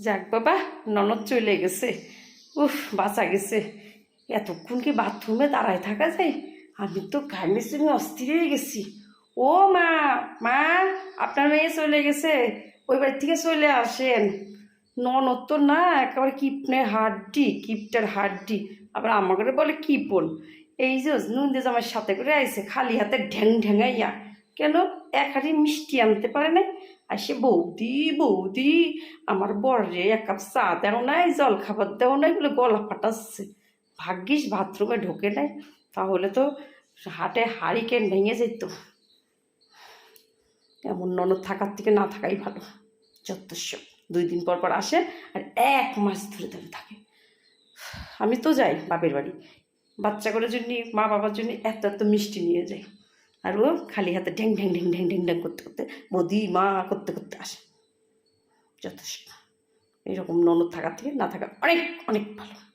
যাক বাবা, ননদ চলে গেছে। উফ, বাঁচা গেছে। এতক্ষণ কি বাথরুমে দাঁড়ায় থাকা যায়? আমি তো ঘামে শুনে অস্থির হয়ে গেছি। ও মা মা, আপনার মেয়ে চলে গেছে। ওই বাড়ি থেকে চলে আসেন। ননদ তো না, একেবারে কিপনের হাড্ডি, কিপটার হাড্ডি। আবার আমাকে বলে কিপন। এই যে নুনদেজ আমার সাথে করে আইছে, খালি হাতে ঢ্যাং ঢ্যাঙাইয়া। কেন এক হাঁড়ি মিষ্টি আনতে পারে নাই? আর সে বৌদি বৌদি, আমার বরে এক কাপ চা দেও নাই, জল খাবার দেও নাই বলে গলা ফাটাচ্ছে। ভাগ্যিস বাথরুমে ঢোকে নাই, তাহলে তো হাটে হারিকেন ভেঙে যেত। এমন ননদ থাকার থেকে না থাকাই ভালো যথেষ্ট দুই দিন পর পর আসে আর এক মাস ধরে ধরে থাকে। আমি তো যাই বাপের বাড়ি। বাচ্চা করে জন্য মা বাবার জন্য এত এত মিষ্টি নিয়ে যাই। আর ও খালি হাতে ঢ্যাং ঢ্যাং ঢেং ঢ্যাং ঢেং ঢ্যাং করতে করতে বদি মা করতে করতে আসে। যথেষ্ট। এরকম ননদ থাকার থেকে না থাকা অনেক অনেক ভালো।